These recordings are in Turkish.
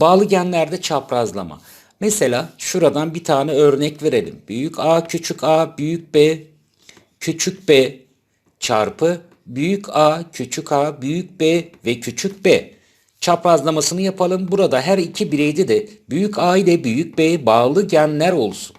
Bağlı genlerde çaprazlama. Mesela şuradan bir tane örnek verelim. Büyük A küçük A büyük B küçük b çarpı büyük A küçük A büyük B ve küçük B. Çaprazlamasını yapalım. Burada her iki bireyde de büyük A ile büyük B bağlı genler olsun.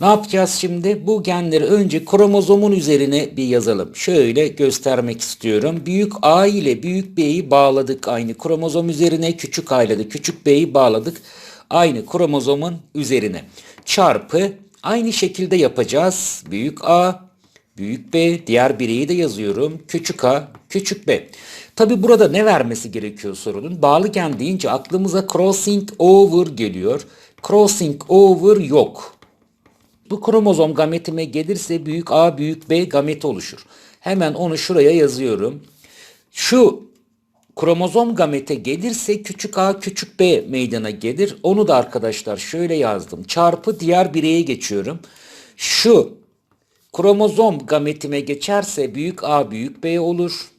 Ne yapacağız şimdi? Bu genleri önce kromozomun üzerine bir yazalım. Şöyle göstermek istiyorum. Büyük A ile büyük B'yi bağladık aynı kromozom üzerine. Küçük A ile de küçük B'yi bağladık aynı kromozomun üzerine. Çarpı aynı şekilde yapacağız. Büyük A, büyük B, diğer bireyi de yazıyorum. Küçük A, küçük B. Tabi burada ne vermesi gerekiyor sorunun? Bağlı gen deyince aklımıza crossing over geliyor. Crossing over yok. Bu kromozom gametime gelirse büyük A büyük B gameti oluşur. Hemen onu şuraya yazıyorum. Şu kromozom gamete gelirse küçük a küçük b meydana gelir. Onu da arkadaşlar şöyle yazdım. Çarpı diğer bireye geçiyorum. Şu kromozom gametime geçerse büyük a büyük b olur.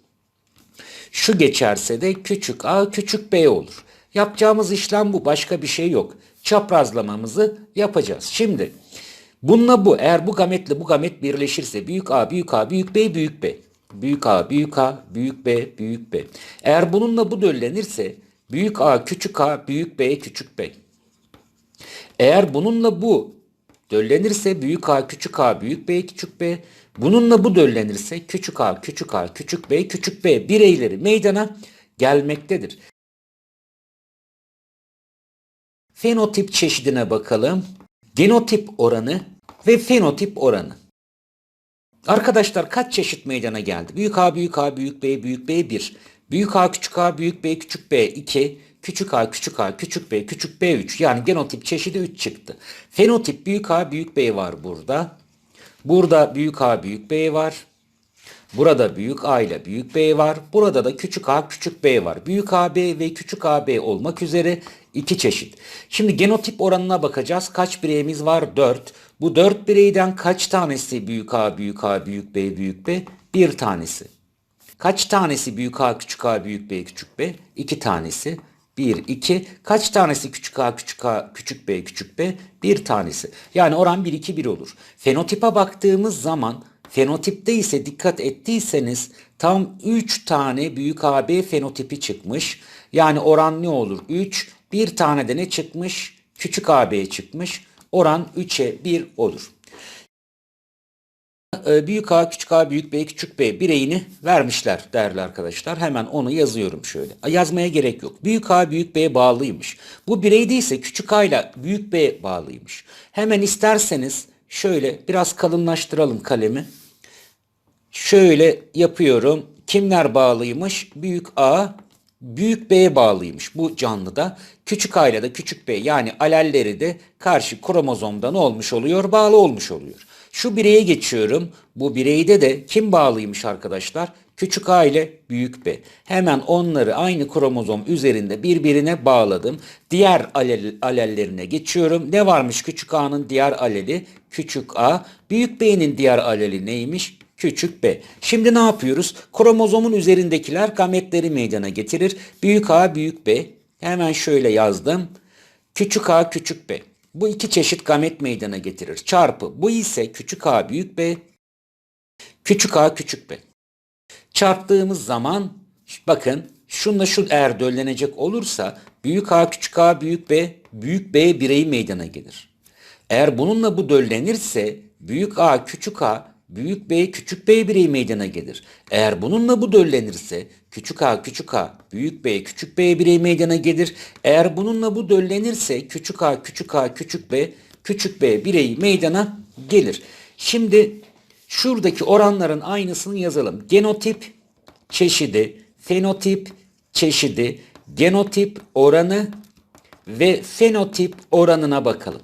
Şu geçerse de küçük a küçük b olur. Yapacağımız işlem bu. Başka bir şey yok. Çaprazlamamızı yapacağız. Şimdi bununla bu eğer bu gametle bu gamet birleşirse büyük a büyük a büyük b büyük b. Büyük A, büyük A, büyük B, büyük B. Eğer bununla bu döllenirse büyük A, küçük A, büyük B, küçük B. Eğer bununla bu döllenirse büyük A, küçük A, büyük B, küçük B. Bununla bu döllenirse küçük A, küçük A, küçük B, küçük B bireyleri meydana gelmektedir. Fenotip çeşidine bakalım. Genotip oranı ve fenotip oranı. Arkadaşlar kaç çeşit meydana geldi? Büyük A, büyük A, büyük B, büyük B 1. Büyük A, küçük A, büyük B, küçük B 2. Küçük A, küçük A, küçük B, küçük B 3. Yani genotip çeşidi 3 çıktı. Fenotip büyük A, büyük B var burada. Burada büyük A, büyük B var. Burada büyük A ile büyük B var. Burada da küçük A, küçük B var. Büyük AB ve küçük AB olmak üzere iki çeşit. Şimdi genotip oranına bakacağız. Kaç bireyimiz var? 4. Bu 4 bireyden kaç tanesi büyük A, büyük A, büyük B, büyük B? Bir tanesi. Kaç tanesi büyük A, küçük A, büyük B, küçük B? İki tanesi. 1, 2. Kaç tanesi küçük a, küçük a, küçük b, küçük b? Bir tanesi. Yani oran 1, 2, 1 olur. Fenotipe baktığımız zaman fenotipte ise dikkat ettiyseniz tam 3 tane büyük AB fenotipi çıkmış. Yani oran ne olur? 3. Bir tane de ne çıkmış? Küçük AB çıkmış. Oran 3'e 1 olur. Ee, büyük A, küçük A, büyük B, küçük B bireyini vermişler değerli arkadaşlar. Hemen onu yazıyorum şöyle. Yazmaya gerek yok. Büyük A, büyük B bağlıymış. Bu birey değilse küçük A ile büyük B bağlıymış. Hemen isterseniz şöyle biraz kalınlaştıralım kalemi. Şöyle yapıyorum. Kimler bağlıymış? Büyük A, büyük B bağlıymış bu canlıda. Küçük A ile de küçük B yani alelleri de karşı kromozomda ne olmuş oluyor? Bağlı olmuş oluyor. Şu bireye geçiyorum. Bu bireyde de kim bağlıymış arkadaşlar? Küçük A ile büyük B. Hemen onları aynı kromozom üzerinde birbirine bağladım. Diğer alel, alellerine geçiyorum. Ne varmış küçük A'nın diğer aleli? Küçük A. Büyük B'nin diğer aleli neymiş? Küçük b. Şimdi ne yapıyoruz? Kromozomun üzerindekiler gametleri meydana getirir. Büyük A, büyük B. Hemen şöyle yazdım. Küçük A, küçük B. Bu iki çeşit gamet meydana getirir. Çarpı. Bu ise küçük A, büyük B. Küçük A, küçük B. Çarptığımız zaman bakın şunla şu eğer döllenecek olursa büyük A, küçük A, büyük B, büyük B bireyi meydana gelir. Eğer bununla bu döllenirse büyük A, küçük A, büyük B küçük B bireyi meydana gelir. Eğer bununla bu döllenirse küçük a küçük a büyük B küçük B bireyi meydana gelir. Eğer bununla bu döllenirse küçük a küçük a küçük B küçük B bireyi meydana gelir. Şimdi şuradaki oranların aynısını yazalım. Genotip çeşidi, fenotip çeşidi, genotip oranı ve fenotip oranına bakalım.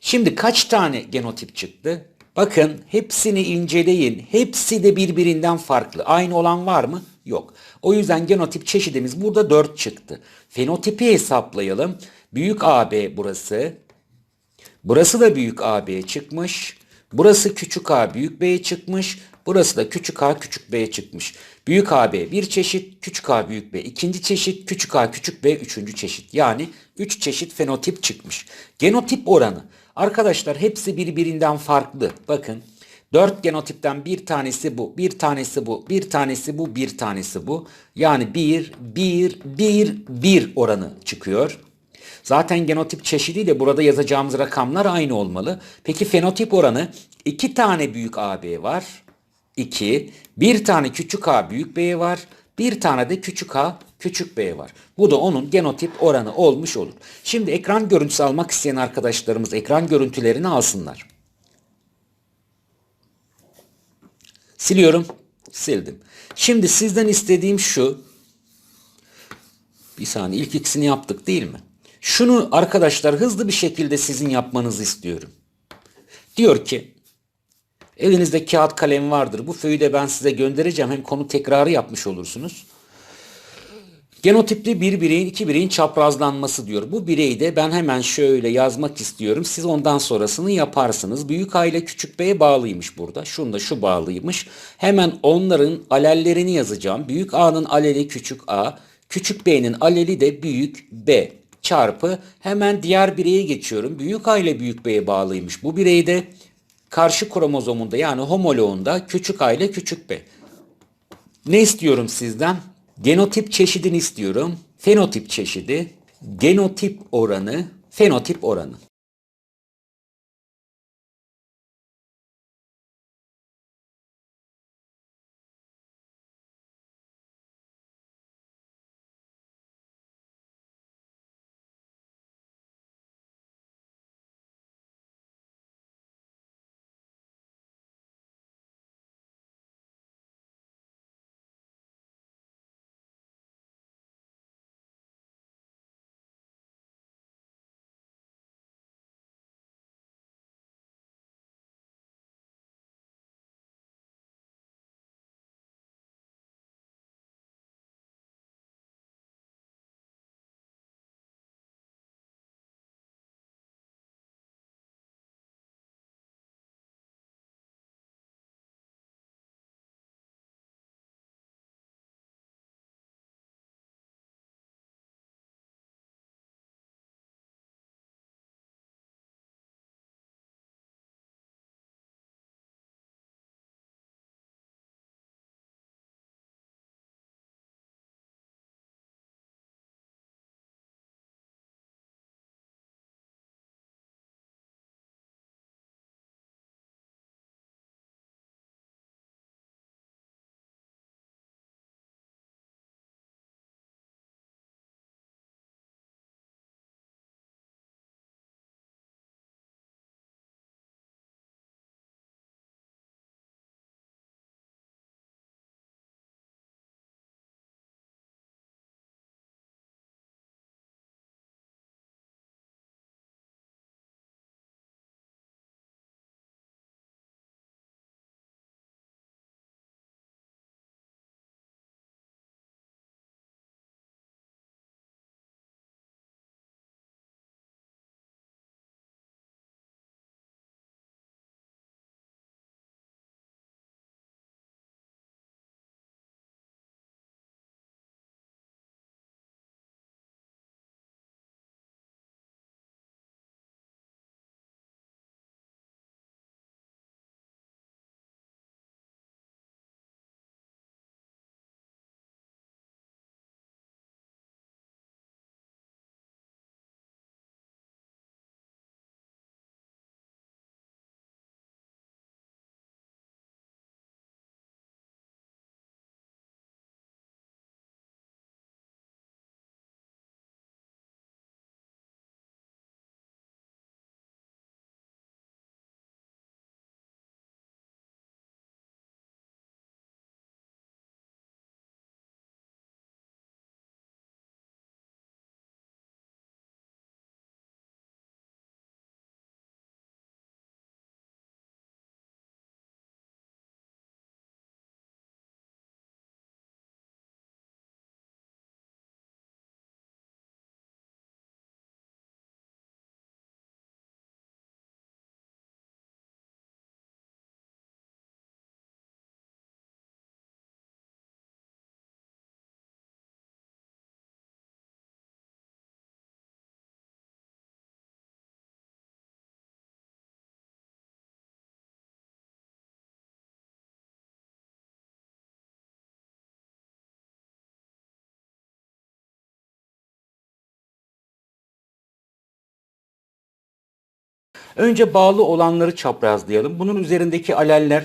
Şimdi kaç tane genotip çıktı? Bakın hepsini inceleyin. Hepsi de birbirinden farklı. Aynı olan var mı? Yok. O yüzden genotip çeşidimiz burada 4 çıktı. Fenotipi hesaplayalım. Büyük AB burası. Burası da büyük AB çıkmış. Burası küçük A büyük B çıkmış. Burası da küçük a küçük b çıkmış. Büyük AB bir çeşit, küçük a büyük b ikinci çeşit, küçük a küçük b üçüncü çeşit. Yani üç çeşit fenotip çıkmış. Genotip oranı. Arkadaşlar hepsi birbirinden farklı. Bakın Dört genotipten bir tanesi bu, bir tanesi bu, bir tanesi bu, bir tanesi bu. Yani bir, bir, bir, bir oranı çıkıyor. Zaten genotip çeşidiyle burada yazacağımız rakamlar aynı olmalı. Peki fenotip oranı iki tane büyük AB var. 2. Bir tane küçük a büyük b var. Bir tane de küçük a küçük b var. Bu da onun genotip oranı olmuş olur. Şimdi ekran görüntüsü almak isteyen arkadaşlarımız ekran görüntülerini alsınlar. Siliyorum. Sildim. Şimdi sizden istediğim şu. Bir saniye ilk ikisini yaptık değil mi? Şunu arkadaşlar hızlı bir şekilde sizin yapmanızı istiyorum. Diyor ki elinizde kağıt kalem vardır. Bu föyü de ben size göndereceğim. Hem konu tekrarı yapmış olursunuz. Genotipli bir bireyin iki bireyin çaprazlanması diyor. Bu bireyi de ben hemen şöyle yazmak istiyorum. Siz ondan sonrasını yaparsınız. Büyük A ile küçük B'ye bağlıymış burada. Şunda şu bağlıymış. Hemen onların alellerini yazacağım. Büyük A'nın aleli küçük A. Küçük B'nin aleli de büyük B çarpı hemen diğer bireye geçiyorum. Büyük A ile büyük B'ye bağlıymış. Bu birey de karşı kromozomunda yani homoloğunda küçük A ile küçük B. Ne istiyorum sizden? Genotip çeşidini istiyorum. Fenotip çeşidi, genotip oranı, fenotip oranı. Önce bağlı olanları çaprazlayalım. Bunun üzerindeki aleller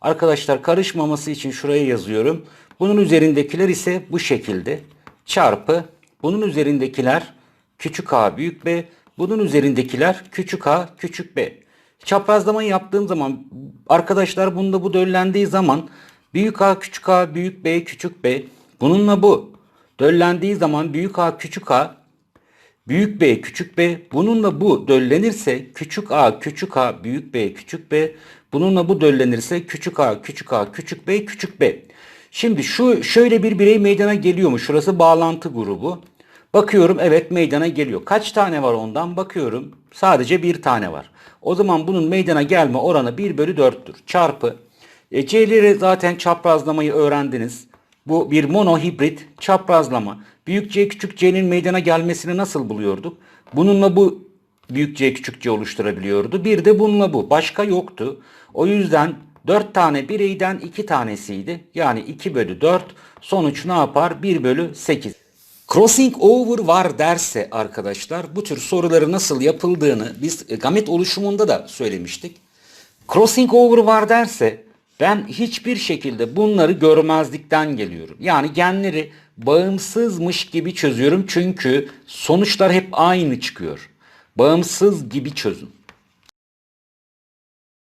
arkadaşlar karışmaması için şuraya yazıyorum. Bunun üzerindekiler ise bu şekilde çarpı bunun üzerindekiler küçük a büyük b bunun üzerindekiler küçük a küçük b. Çaprazlamayı yaptığım zaman arkadaşlar bunda bu döllendiği zaman büyük a küçük a büyük b küçük b bununla bu döllendiği zaman büyük a küçük a büyük b küçük b bununla bu döllenirse küçük a küçük a büyük b küçük b bununla bu döllenirse küçük a küçük a küçük b küçük b. Şimdi şu şöyle bir birey meydana geliyor mu? Şurası bağlantı grubu. Bakıyorum evet meydana geliyor. Kaç tane var ondan bakıyorum. Sadece bir tane var. O zaman bunun meydana gelme oranı 1 bölü 4'tür. Çarpı. E, C'leri zaten çaprazlamayı öğrendiniz. Bu bir monohibrit çaprazlama. Büyük C küçük C'nin meydana gelmesini nasıl buluyorduk? Bununla bu büyük C küçük C oluşturabiliyordu. Bir de bununla bu. Başka yoktu. O yüzden 4 tane bireyden 2 tanesiydi. Yani 2 bölü 4. Sonuç ne yapar? 1 bölü 8. Crossing over var derse arkadaşlar bu tür soruları nasıl yapıldığını biz e, gamet oluşumunda da söylemiştik. Crossing over var derse ben hiçbir şekilde bunları görmezlikten geliyorum. Yani genleri bağımsızmış gibi çözüyorum çünkü sonuçlar hep aynı çıkıyor. Bağımsız gibi çözün.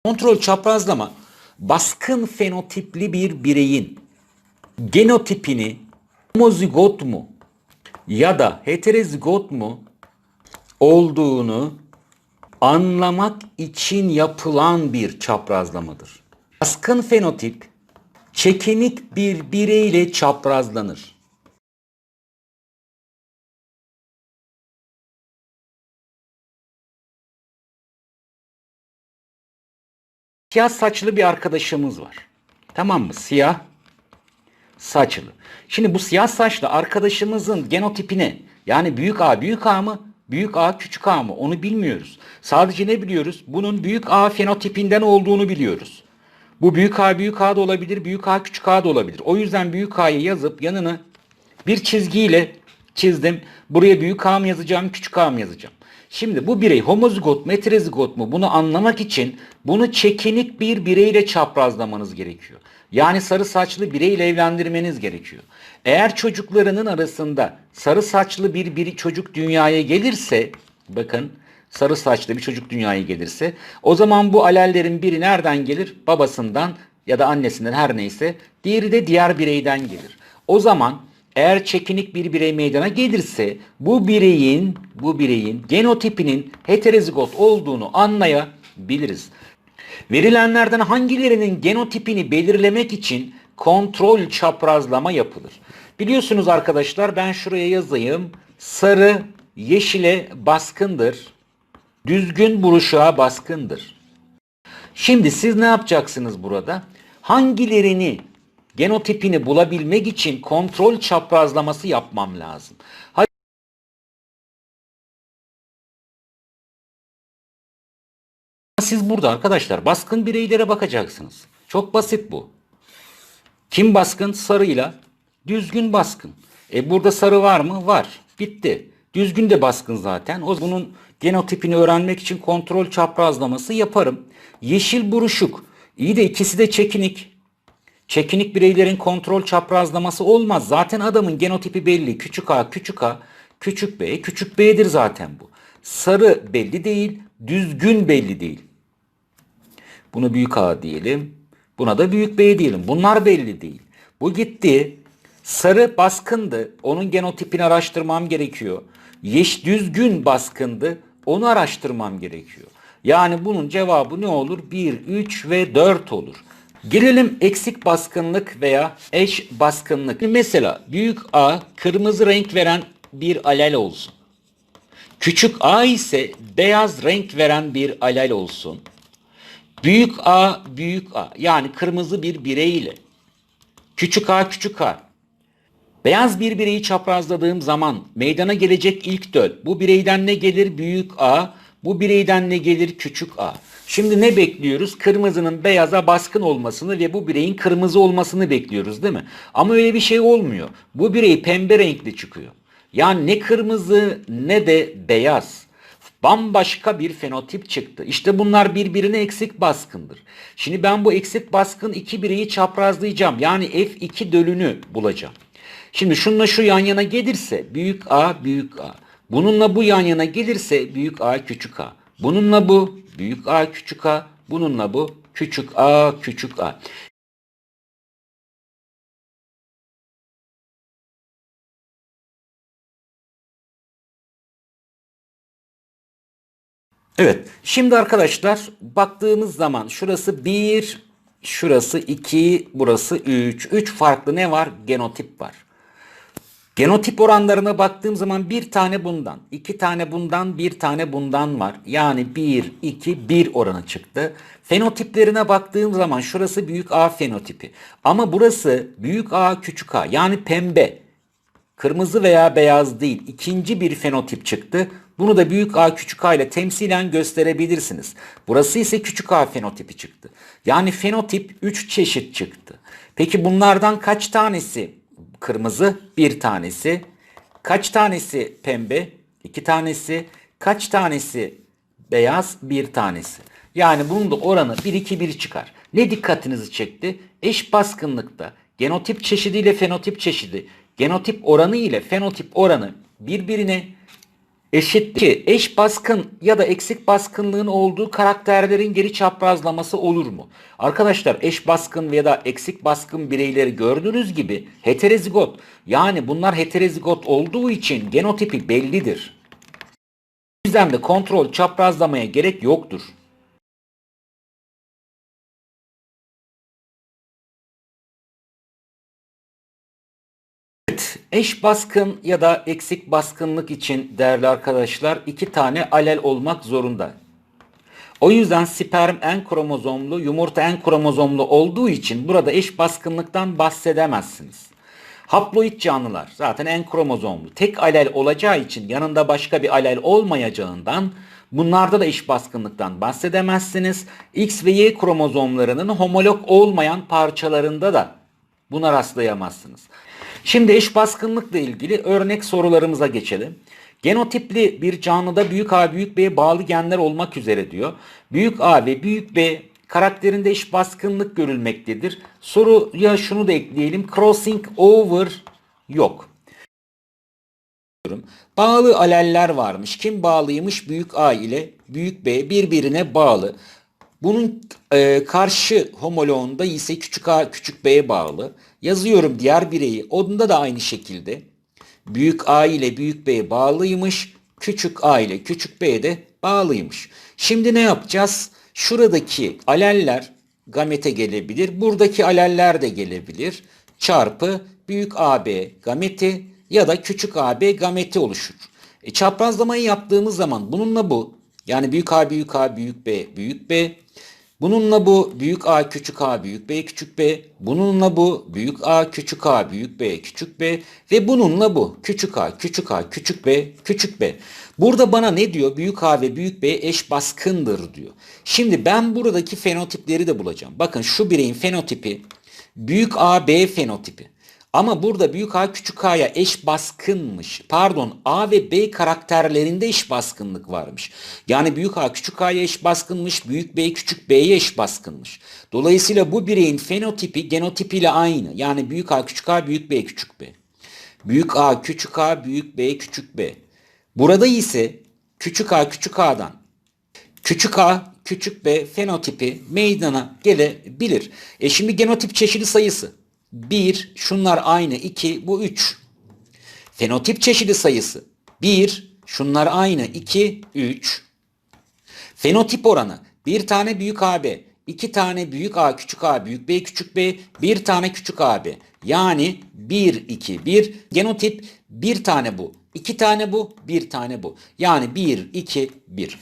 Kontrol çaprazlama baskın fenotipli bir bireyin genotipini homozigot mu ya da heterozigot mu olduğunu anlamak için yapılan bir çaprazlamadır. Baskın fenotip çekinik bir bireyle çaprazlanır. Siyah saçlı bir arkadaşımız var. Tamam mı? Siyah saçlı. Şimdi bu siyah saçlı arkadaşımızın genotipini yani büyük A büyük A mı? Büyük A küçük A mı? Onu bilmiyoruz. Sadece ne biliyoruz? Bunun büyük A fenotipinden olduğunu biliyoruz. Bu büyük A büyük A da olabilir, büyük A küçük A da olabilir. O yüzden büyük A'yı yazıp yanına bir çizgiyle çizdim. Buraya büyük A mı yazacağım, küçük A mı yazacağım? Şimdi bu birey homozigot mu, heterozigot mu bunu anlamak için bunu çekinik bir bireyle çaprazlamanız gerekiyor. Yani sarı saçlı bireyle evlendirmeniz gerekiyor. Eğer çocuklarının arasında sarı saçlı bir, bir çocuk dünyaya gelirse bakın sarı saçlı bir çocuk dünyaya gelirse o zaman bu alellerin biri nereden gelir? Babasından ya da annesinden her neyse. Diğeri de diğer bireyden gelir. O zaman eğer çekinik bir birey meydana gelirse bu bireyin bu bireyin genotipinin heterozigot olduğunu anlayabiliriz. Verilenlerden hangilerinin genotipini belirlemek için kontrol çaprazlama yapılır. Biliyorsunuz arkadaşlar ben şuraya yazayım. Sarı yeşile baskındır. Düzgün buruşuğa baskındır. Şimdi siz ne yapacaksınız burada? Hangilerini genotipini bulabilmek için kontrol çaprazlaması yapmam lazım. Hadi siz burada arkadaşlar baskın bireylere bakacaksınız. Çok basit bu. Kim baskın? Sarıyla. Düzgün baskın. E burada sarı var mı? Var. Bitti. Düzgün de baskın zaten. O bunun genotipini öğrenmek için kontrol çaprazlaması yaparım. Yeşil buruşuk. İyi de ikisi de çekinik. Çekinik bireylerin kontrol çaprazlaması olmaz. Zaten adamın genotipi belli. Küçük a, küçük a, küçük b, küçük b'dir zaten bu. Sarı belli değil, düzgün belli değil. Bunu büyük a diyelim. Buna da büyük b diyelim. Bunlar belli değil. Bu gitti. Sarı baskındı. Onun genotipini araştırmam gerekiyor. Yeş düzgün baskındı. Onu araştırmam gerekiyor. Yani bunun cevabı ne olur? 1, 3 ve 4 olur. Gelelim eksik baskınlık veya eş baskınlık. Mesela büyük A kırmızı renk veren bir alel olsun. Küçük A ise beyaz renk veren bir alel olsun. Büyük A büyük A yani kırmızı bir birey ile küçük A küçük A Beyaz bir bireyi çaprazladığım zaman meydana gelecek ilk döl. Bu bireyden ne gelir? Büyük A. Bu bireyden ne gelir? Küçük a. Şimdi ne bekliyoruz? Kırmızının beyaza baskın olmasını ve bu bireyin kırmızı olmasını bekliyoruz değil mi? Ama öyle bir şey olmuyor. Bu birey pembe renkli çıkıyor. Yani ne kırmızı ne de beyaz. Bambaşka bir fenotip çıktı. İşte bunlar birbirine eksik baskındır. Şimdi ben bu eksik baskın iki bireyi çaprazlayacağım. Yani F2 dölünü bulacağım. Şimdi şununla şu yan yana gelirse büyük A büyük A. Bununla bu yan yana gelirse büyük A küçük A. Bununla bu büyük A küçük A. Bununla bu küçük A küçük A. Evet. Şimdi arkadaşlar baktığımız zaman şurası 1, şurası 2, burası 3. 3 farklı ne var? Genotip var. Genotip oranlarına baktığım zaman bir tane bundan, iki tane bundan, bir tane bundan var. Yani 1, 2, 1 oranı çıktı. Fenotiplerine baktığım zaman şurası büyük A fenotipi. Ama burası büyük A küçük A yani pembe. Kırmızı veya beyaz değil ikinci bir fenotip çıktı. Bunu da büyük A küçük A ile temsilen gösterebilirsiniz. Burası ise küçük A fenotipi çıktı. Yani fenotip 3 çeşit çıktı. Peki bunlardan kaç tanesi kırmızı? Bir tanesi. Kaç tanesi pembe? İki tanesi. Kaç tanesi beyaz? Bir tanesi. Yani bunun da oranı 1-2-1 çıkar. Ne dikkatinizi çekti? Eş baskınlıkta genotip çeşidi ile fenotip çeşidi, genotip oranı ile fenotip oranı birbirine eşit ki eş baskın ya da eksik baskınlığın olduğu karakterlerin geri çaprazlaması olur mu? Arkadaşlar eş baskın ya da eksik baskın bireyleri gördüğünüz gibi heterozigot yani bunlar heterozigot olduğu için genotipi bellidir. O yüzden de kontrol çaprazlamaya gerek yoktur. Eş baskın ya da eksik baskınlık için değerli arkadaşlar iki tane alel olmak zorunda. O yüzden sperm en kromozomlu, yumurta en kromozomlu olduğu için burada eş baskınlıktan bahsedemezsiniz. Haploid canlılar zaten en kromozomlu. Tek alel olacağı için yanında başka bir alel olmayacağından bunlarda da eş baskınlıktan bahsedemezsiniz. X ve Y kromozomlarının homolog olmayan parçalarında da buna rastlayamazsınız. Şimdi eş baskınlıkla ilgili örnek sorularımıza geçelim. Genotipli bir canlıda büyük A büyük B'ye bağlı genler olmak üzere diyor. Büyük A ve büyük B karakterinde eş baskınlık görülmektedir. Soruya şunu da ekleyelim. Crossing over yok. Bağlı aleller varmış. Kim bağlıymış? Büyük A ile büyük B birbirine bağlı. Bunun e, karşı homoloğunda ise küçük a küçük b'ye bağlı. Yazıyorum diğer bireyi. Onda da aynı şekilde. Büyük a ile büyük b bağlıymış. Küçük a ile küçük b de bağlıymış. Şimdi ne yapacağız? Şuradaki aleller gamete gelebilir. Buradaki aleller de gelebilir. Çarpı büyük AB gameti ya da küçük AB gameti oluşur. E, çaprazlamayı yaptığımız zaman bununla bu yani büyük A büyük A büyük B büyük B Bununla bu büyük A küçük A büyük B küçük B. Bununla bu büyük A küçük A büyük B küçük B. Ve bununla bu küçük A küçük A küçük B küçük B. Burada bana ne diyor? Büyük A ve büyük B eş baskındır diyor. Şimdi ben buradaki fenotipleri de bulacağım. Bakın şu bireyin fenotipi büyük A B fenotipi. Ama burada büyük A küçük A'ya eş baskınmış. Pardon A ve B karakterlerinde eş baskınlık varmış. Yani büyük A küçük A'ya eş baskınmış. Büyük B küçük B'ye eş baskınmış. Dolayısıyla bu bireyin fenotipi genotipiyle aynı. Yani büyük A küçük A büyük B küçük B. Büyük A küçük A büyük B küçük B. Burada ise küçük A küçük A'dan küçük A küçük B fenotipi meydana gelebilir. E şimdi genotip çeşidi sayısı 1, şunlar aynı 2, bu 3. Fenotip çeşidi sayısı 1, şunlar aynı 2, 3. Fenotip oranı bir tane büyük AB, iki tane büyük A küçük A büyük B küçük B, bir tane küçük AB. Yani 1, 2, 1. Genotip bir tane bu, iki tane bu, bir tane bu. Yani 1, 2, 1.